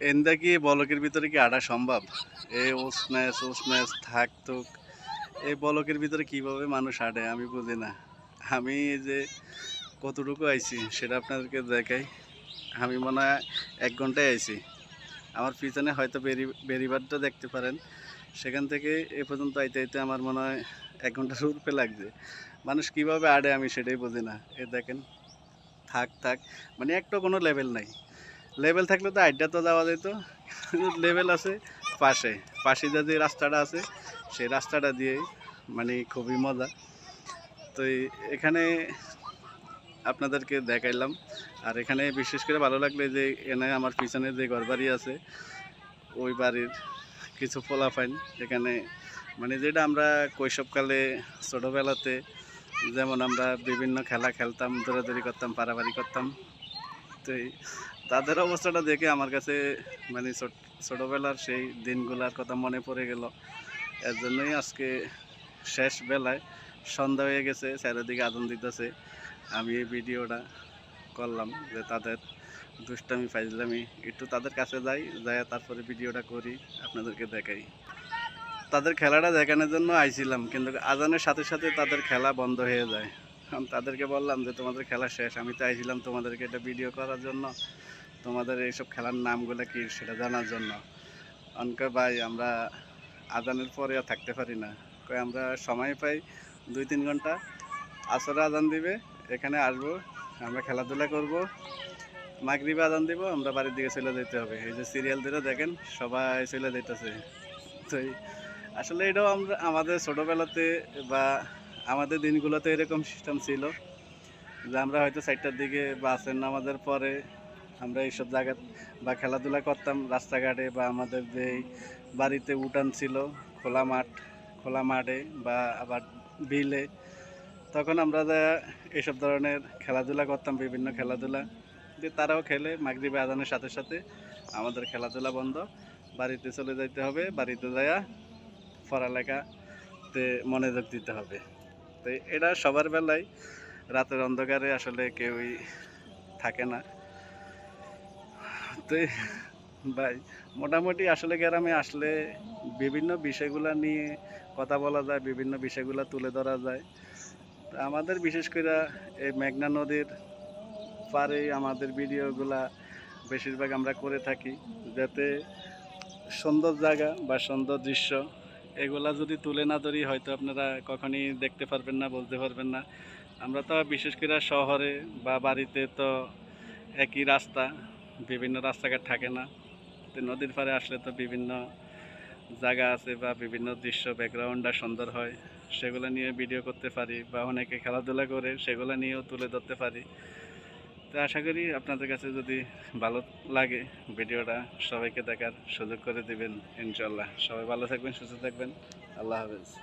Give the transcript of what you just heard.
এন্দা কি বলকের ভিতরে কি আটা সম্ভব? এই ওস ম্যাচ ওস ম্যাচ থাক তুক এই বলকের ভিতরে কীভাবে মানুষ আটে আমি বুঝি না। আমি যে কতটুকু আইছি সেটা আপনাদেরকে দেখাই। আমি মনে হয় এক ঘন্টায় আইছি। আমার পিছনে হয়তো বেরি, বেরিবারটা দেখতে পারেন। সেখান থেকে এ পর্যন্ত আইতে আইতে আমার মনে হয় এক ঘণ্টার উপরে লাগছে। মানুষ কীভাবে আড়ে আমি সেটাই বুঝি না। এ দেখেন, থাক থাক। মানে একটা কোনো লেভেল নাই। লেভেল থাকলে তো আড্ডা তো যাওয়া যেত। লেভেল আছে পাশে। পাশে যে রাস্তাটা আছে, সেই রাস্তাটা দিয়ে মানে খুবই মজা। তো এখানে আপনাদেরকে দেখাইলাম। আর এখানে বিশেষ করে ভালো লাগলে যে এখানে আমার পিছনে যে ঘরবাড়ি আছে, ওই বাড়ির কিছু ফলাফাইন এখানে মানে যেটা আমরা কৈশবকালে ছোটোবেলাতে যেমন আমরা বিভিন্ন খেলা খেলতাম, দৌড়াদৌড়ি করতাম পারাবাড়ি করতাম। তো তাদের অবস্থাটা দেখে আমার কাছে মানে ছোট- ছোটোবেলার সেই দিনগুলার কথা মনে পড়ে গেল। এর জন্যই আজকে শেষ বেলায় সন্ধ্যা হয়ে গেছে, চারিদিকে আদন দিতেছে। আমি এই ভিডিওটা করলাম যে তাদের দুষ্টামি, ফাইজলামি একটু তাদের কাছে যাই যাই তারপরে ভিডিওটা করি, আপনাদেরকে দেখাই। তাদের খেলাটা দেখানোর জন্য আইছিলাম, কিন্তু আজানের সাথে সাথে তাদের খেলা বন্ধ হয়ে যায়। আমি তাদেরকে বললাম যে, তোমাদের খেলা শেষ, আমি তো আইছিলাম তোমাদেরকে এটা ভিডিও করার জন্য। তোমাদের এইসব খেলার নামগুলো কি সেটা জানার জন্য? অনকে ভাই, আমরা আজানের পরে আর থাকতে পারি না। কই, আমরা সময় পাই দুই তিন ঘণ্টা। আসরে আজান দিবে, এখানে আসব, আমরা খেলাধুলা করব। মাগরিবে আজান দিব, আমরা বাড়ির দিকে চলে যেতে হবে। এই যে সিরিয়াল ধরে দেখেন, সবাই চলে যেতেছে তো আসলে এটাও আমরা আমাদের ছোটোবেলাতে বা আমাদের দিনগুলোতে এরকম সিস্টেম ছিল যে আমরা হয়তো চারটার দিকে বাসের নামাজের পরে আমরা এইসব জায়গা বা খেলাধুলা করতাম রাস্তাঘাটে বা আমাদের যে বাড়িতে উঠান ছিল খোলা মাঠ, খোলা মাঠে বা আবার বিলে, তখন আমরা যা এইসব ধরনের খেলাধুলা করতাম, বিভিন্ন খেলাধুলা যে তারাও খেলে, মাগরিবে, আজানের সাথে সাথে আমাদের খেলাধুলা বন্ধ। বাড়িতে চলে যাইতে হবে, বাড়িতে যাইয়া পড়ালেখাতে মনোযোগ দিতে হবে। তো এটা সবার বেলায়। রাতের অন্ধকারে আসলে কেউই থাকে না। তো ভাই, মোটামুটি আসলে গ্রামে আসলে বিভিন্ন বিষয়গুলো নিয়ে কথা বলা যায়, বিভিন্ন বিষয়গুলো তুলে ধরা যায়। আমাদের বিশেষ করে এই মেঘনা নদীর পারে আমাদের ভিডিওগুলা বেশিরভাগ আমরা করে থাকি, যাতে সুন্দর জায়গা বা সুন্দর দৃশ্য এগুলা যদি তুলে না ধরি, হয়তো আপনারা কখনই দেখতে পারবেন না, বলতে পারবেন না। আমরা তো বিশেষ করে শহরে বা বাড়িতে তো একই রাস্তা, বিভিন্ন রাস্তাঘাট থাকে না। তো নদীর পাড়ে আসলে তো বিভিন্ন জায়গা আছে বা বিভিন্ন দৃশ্য ব্যাকগ্রাউন্ডটা সুন্দর হয়। সেগুলো নিয়ে ভিডিও করতে পারি বা অনেকে খেলাধুলা করে, সেগুলো নিয়েও তুলে ধরতে পারি। তো আশা করি আপনাদের কাছে যদি ভালো লাগে ভিডিওটা সবাইকে দেখার সুযোগ করে দেবেন ইনশাল্লাহ সবাই ভালো থাকবেন, সুস্থ থাকবেন। আল্লাহ হাফেজ।